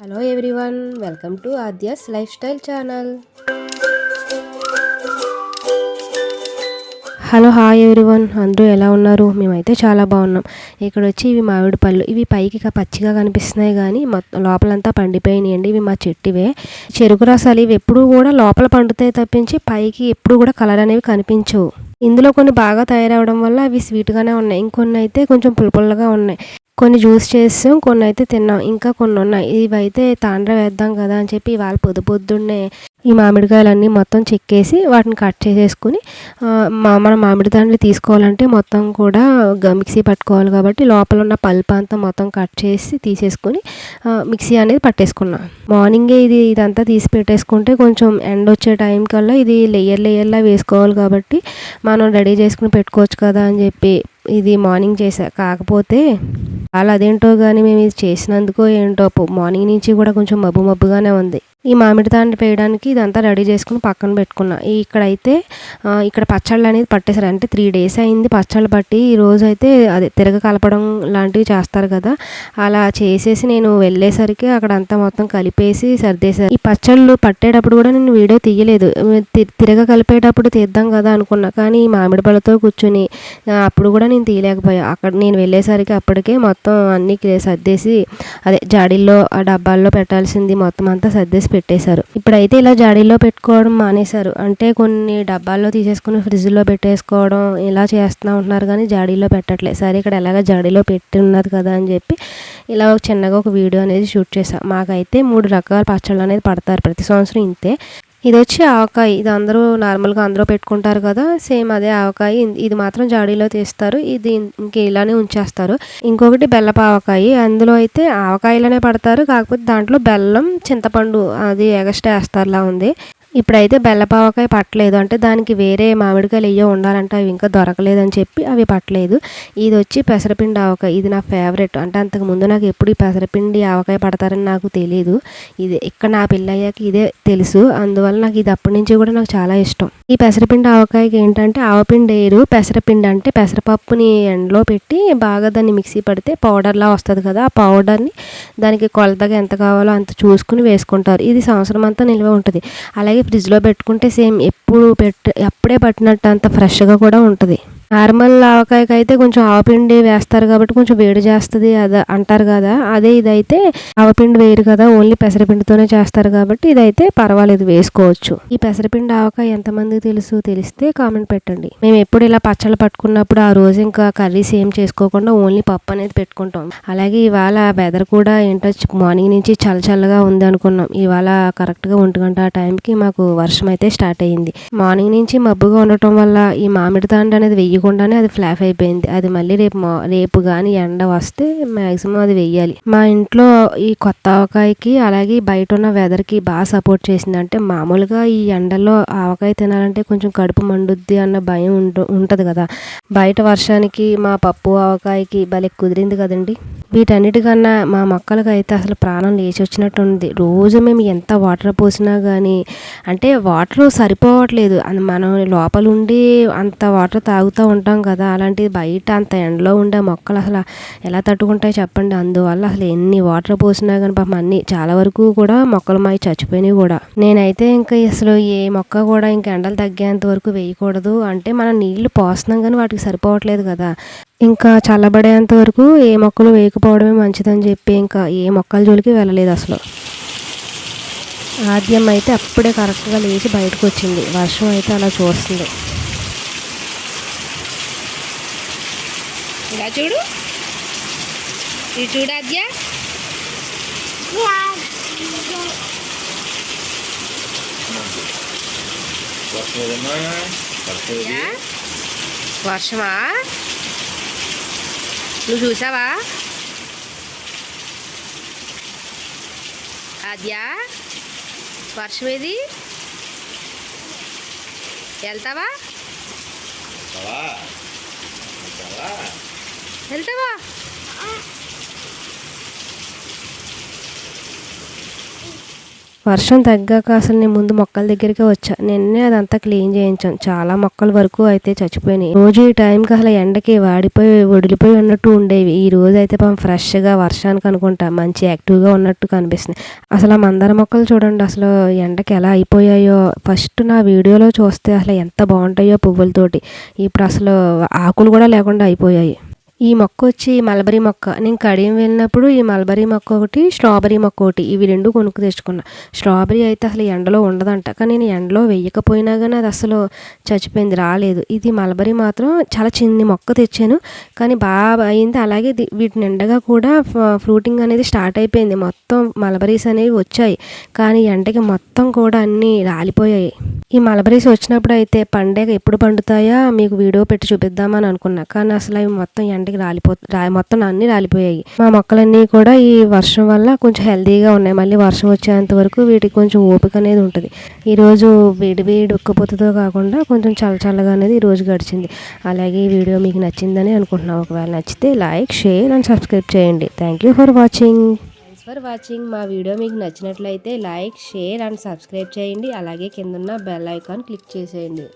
Hello everyone welcome to Aadya's lifestyle channel hello hi everyone అందరూ ఎలా ఉన్నారు? మేమైతే చాలా బాగున్నాం. ఇక్కడ వచ్చి ఇవి మామిడి పళ్ళు ఇవి పైకి పచ్చిగా కనిపిస్తున్నాయి కానీ మొత్తం లోపలంతా పండిపోయినాయండి ఇవి మా చెట్టువే. చెరుకు రసాలు ఇవి ఎప్పుడు కూడా లోపల పండుతాయి తప్పించి పైకి ఎప్పుడు కూడా కలర్ అనేవి కనిపించవు. ఇందులో కొన్ని బాగా తయారవడం వల్ల అవి స్వీట్గానే ఉన్నాయి. ఇంకొన్ని అయితే కొంచెం పులుపుల్లగా ఉన్నాయి. కొన్ని జ్యూస్ చేసాం కొన్ని అయితే తిన్నాం. ఇంకా కొన్ని ఉన్నాయి. ఇవైతే తాండ్ర వేద్దాం కదా అని చెప్పి ఇవాళ పొద్దు పొద్దున్నే ఈ మామిడికాయలన్నీ మొత్తం చెక్కేసి వాటిని కట్ చేసేసుకుని మా మన మామిడి తాండ్లు తీసుకోవాలంటే మొత్తం కూడా మిక్సీ పట్టుకోవాలి కాబట్టి లోపల ఉన్న పల్ప్ అంతా మొత్తం కట్ చేసి తీసేసుకుని మిక్సీ అనేది పట్టేసుకున్నాం. మార్నింగే ఇది ఇదంతా తీసి పెట్టేసుకుంటే కొంచెం ఎండ వచ్చే టైం కల్లా ఇది లేయర్ లేయర్లా వేసుకోవాలి కాబట్టి మనం రెడీ చేసుకుని పెట్టుకోవచ్చు కదా అని చెప్పి ఇది మార్నింగ్ చేసా. కాకపోతే వాళ్ళు అదేంటో కానీ మేము ఇది చేసినందుకో ఏంటో మార్నింగ్ నుంచి కూడా కొంచెం మబ్బు మబ్బుగానే ఉంది. ఈ మామిడి తాండ్ర వేయడానికి ఇదంతా రెడీ చేసుకుని పక్కన పెట్టుకున్నా. ఇక్కడైతే ఇక్కడ పచ్చళ్ళు అనేది పట్టేశారు. అంటే త్రీ డేస్ అయింది పచ్చళ్ళు పట్టి ఈ అయితే అదే తిరగ కలపడం లాంటివి చేస్తారు కదా. అలా చేసేసి నేను వెళ్ళేసరికి అక్కడ అంతా మొత్తం కలిపేసి సర్దేశారు. ఈ పచ్చళ్ళు పట్టేటప్పుడు కూడా నేను వీడియో తీయలేదు. తిరగ కలిపేటప్పుడు తీద్దాం కదా అనుకున్నా. కానీ ఈ మామిడి పళ్ళతో కూర్చుని అప్పుడు కూడా నేను తీయలేకపోయా. అక్కడ నేను వెళ్ళేసరికి అప్పటికే మొత్తం అన్ని సర్దేసి అదే జాడీల్లో ఆ డబ్బాల్లో పెట్టాల్సింది మొత్తం అంతా సర్దేసి పెట్టేశారు. ఇప్పుడైతే ఇలా జాడీలో పెట్టుకోవడం మానేశారు. అంటే కొన్ని డబ్బాల్లో తీసేసుకుని ఫ్రిడ్జ్లో పెట్టేసుకోవడం ఇలా చేస్తూ ఉంటున్నారు కానీ జాడీలో పెట్టట్లేదు సరే ఇక్కడ ఎలాగ జాడీలో పెట్టి ఉన్నది కదా అని చెప్పి ఇలా ఒక చిన్నగా ఒక వీడియో అనేది షూట్ చేశాం. మాకైతే మూడు రకాల పచ్చళ్ళు అనేది పడతారు ప్రతి సంవత్సరం ఇంతే. ఇది వచ్చి ఆవకాయ. ఇది అందరూ నార్మల్గా అందరూ పెట్టుకుంటారు కదా సేమ్ అదే ఆవకాయ. ఇది మాత్రం జాడీలో తీస్తారు. ఇది ఇంక ఇలానే ఉంచేస్తారు. ఇంకొకటి బెల్లపు ఆవకాయ. అందులో అయితే ఆవకాయలనే పడతారు. కాకపోతే దాంట్లో బెల్లం చింతపండు అది ఎగస్ట్రా వేస్తారులా ఉంది. ఇప్పుడైతే బెల్లపావకాయ పట్టలేదు. అంటే దానికి వేరే మామిడికాయలు ఏవో ఉండాలంటే అవి ఇంకా దొరకలేదని చెప్పి అవి పట్టలేదు. ఇది వచ్చి పెసరపిండి ఆవకాయ. ఇది నా ఫేవరెట్. అంటే అంతకు ముందు నాకు ఎప్పుడు ఈ పెసరపిండి ఆవకాయ పడతారని నాకు తెలియదు ఇది ఇక్కడ నా పెళ్ళయ్యాక ఇదే తెలుసు. అందువల్ల నాకు ఇది అప్పటి నుంచి కూడా నాకు చాలా ఇష్టం. ఈ పెసరపిండి ఆవకాయకి ఏంటంటే ఆవపిండి వేయరు. పెసరపిండి అంటే పెసరపప్పుని ఎండలో పెట్టి బాగా దాన్ని మిక్సీ పడితే పౌడర్లా వస్తుంది కదా. ఆ పౌడర్ని దానికి కొలతగా ఎంత కావాలో అంత చూసుకుని వేసుకుంటారు. ఇది సంవత్సరం అంతా నిల్వ ఉంటుంది. అలాగే ఫ్రిడ్జ్లో పెట్టుకుంటే సేమ్ ఎప్పుడు పెట్టి అప్పుడే పట్టినట్టు అంత ఫ్రెష్గా కూడా ఉంటుంది. నార్మల్ ఆవకాయకి అయితే కొంచెం ఆవపిండి వేస్తారు కాబట్టి కొంచెం వేడి చేస్తుంది అది అంటారు కదా. అదే ఇదైతే ఆవపిండి వేరు కదా ఓన్లీ పెసరపిండితోనే చేస్తారు కాబట్టి ఇదైతే పర్వాలేదు వేసుకోవచ్చు. ఈ పెసరపిండి ఆవకాయ ఎంతమందికి తెలుసు తెలిస్తే కామెంట్ పెట్టండి. మేము ఎప్పుడు ఇలా పచ్చళ్ళు పట్టుకున్నప్పుడు ఆ రోజు ఇంకా కర్రీస్ ఏం చేసుకోకుండా ఓన్లీ పప్పు అనేది పెట్టుకుంటాం. అలాగే ఇవాళ వెదర్ కూడా ఏంటో మార్నింగ్ నుంచి చల్ల చల్లగా ఉంది అనుకున్నాం. ఇవాళ కరెక్ట్గా ఒంటి గంట ఆ టైంకి మాకు వర్షం అయితే స్టార్ట్ అయ్యింది. మార్నింగ్ నుంచి మబ్బుగా ఉండటం వల్ల ఈ మామిడి తాండ అనేది వెయ్యి వేయకుండానే అది ఫ్లాఫ్ అయిపోయింది. అది మళ్ళీ రేపు రేపు కానీ ఎండ వస్తే మాక్సిమం అది వెయ్యాలి. మా ఇంట్లో ఈ కొత్త ఆవకాయకి అలాగే బయట ఉన్న వెదర్కి బాగా సపోర్ట్ చేసింది అంటే మామూలుగా ఈ ఎండలో ఆవకాయ తినాలంటే కొంచెం కడుపు మండుద్ది అన్న భయం ఉంటు ఉంటుంది కదా. బయట వర్షానికి మా పప్పు ఆవకాయకి భలే కుదిరింది కదండి. వీటన్నిటికన్నా మా మొక్కలకి అయితే అసలు ప్రాణం లేచి వచ్చినట్టు ఉంది రోజు మేము ఎంత వాటర్ పోసినా కానీ అంటే వాటర్ సరిపోవట్లేదు. అది మనం లోపల ఉండి అంత వాటర్ తాగుతూ ఉంటాం కదా అలాంటిది బయట అంత ఎండలో ఉండే మొక్కలు అసలు ఎలా తట్టుకుంటాయి చెప్పండి. అందువల్ల అసలు ఎన్ని వాటర్ పోసినా కానీ పాపం అన్ని చాలా వరకు కూడా మొక్కలు మావి చచ్చిపోయినాయి కూడా. నేనైతే ఇంకా అసలు ఏ మొక్క కూడా ఇంకా ఎండలు తగ్గేంత వరకు వేయకూడదు. అంటే మనం నీళ్ళు పోస్తున్నాం కానీ వాటికి సరిపోవట్లేదు కదా. ఇంకా చల్లబడేంత వరకు ఏ మొక్కలు వేయకపోవడమే మంచిదని చెప్పి ఇంకా ఏ మొక్కల జోలికి వెళ్ళలేదు అసలు. ఆద్యం అయితే అప్పుడే కరెక్ట్గా లేచి బయటకు వచ్చింది. వర్షం అయితే అలా చూస్తుంది. ఇలా చూడు. ఇది చూడు అద్య వర్షం ఏదమ్మా వర్షం ఏది వర్షమా? నువ్వు చూసావా? అద్య వర్షం ఏది వెళ్తావా? వెళ్తావా? వర్షం తగ్గాక అసలు నేను ముందు మొక్కల దగ్గరికి వచ్చా. నిన్నే అదంతా క్లీన్ చేయించాను చాలా మొక్కల వరకు అయితే చచ్చిపోయినాయి. రోజు ఈ టైంకి అసలు ఎండకి వాడిపోయి వడిలిపోయి ఉన్నట్టు ఉండేవి. ఈ రోజు అయితే పాపం ఫ్రెష్గా వర్షానికి అనుకుంటా. మంచి యాక్టివ్గా ఉన్నట్టు కనిపిస్తుంది. అసలు ఆ మందార మొక్కలు చూడండి. అసలు ఎండకి ఎలా అయిపోయాయో. ఫస్ట్ నా వీడియోలో చూస్తే అసలు ఎంత బాగుంటాయో పువ్వులతోటి. ఇప్పుడు అసలు ఆకులు కూడా లేకుండా అయిపోయాయి. ఈ మొక్క వచ్చి మల్బరీ మొక్క. నేను కడియం వెళ్ళినప్పుడు ఈ మల్బరీ మొక్క ఒకటి స్ట్రాబెరీ మొక్క ఒకటి ఇవి రెండు కొనుక్కు తెచ్చుకున్నా. స్ట్రాబెరీ అయితే అసలు ఎండలో ఉండదంట. కానీ నేను ఎండలో వేయకపోయినా కానీ అది అసలు చచ్చిపోయింది రాలేదు. ఇది మల్బరీ మాత్రం చాలా చిన్ని మొక్క తెచ్చాను. కానీ బాగా అయింది. అలాగే వీటి నిండగా కూడా ఫ- ఫ్రూటింగ్ అనేది స్టార్ట్ అయిపోయింది. మొత్తం మల్బరీస్ అనేవి వచ్చాయి. కానీ ఎండకి మొత్తం కూడా అన్నీ రాలిపోయాయి. ఈ మలబరీస్ వచ్చినప్పుడు అయితే పండగ ఎప్పుడు పండుతాయా? మీకు వీడియో పెట్టి చూపిద్దామని అనుకున్నా. కానీ అసలు అవి మొత్తం ఎండకి రాలిపో మొత్తం అన్నీ రాలిపోయాయి. మా మొక్కలన్నీ కూడా ఈ వర్షం వల్ల కొంచెం హెల్దీగా ఉన్నాయి. మళ్ళీ వర్షం వచ్చేంత వరకు వీటికి కొంచెం ఓపిక అనేది ఉంటుంది. ఈరోజు వేడి వేడి ఉక్కపోతతో కాకుండా కొంచెం చల్ల చల్లగా అనేది ఈరోజు గడిచింది. అలాగే ఈ వీడియో మీకు నచ్చిందని అనుకుంటున్నాను. ఒకవేళ నచ్చితే లైక్ షేర్ అండ్ సబ్స్క్రైబ్ చేయండి. Thank you for watching. For watching. మా వీడియో మీకు నచ్చినట్లయితే లైక్ షేర్ అండ్ సబ్స్క్రైబ్ చేయండి. అలాగే కిందన్న బెల్ ఐకాన్ క్లిక్ చేసేయండి.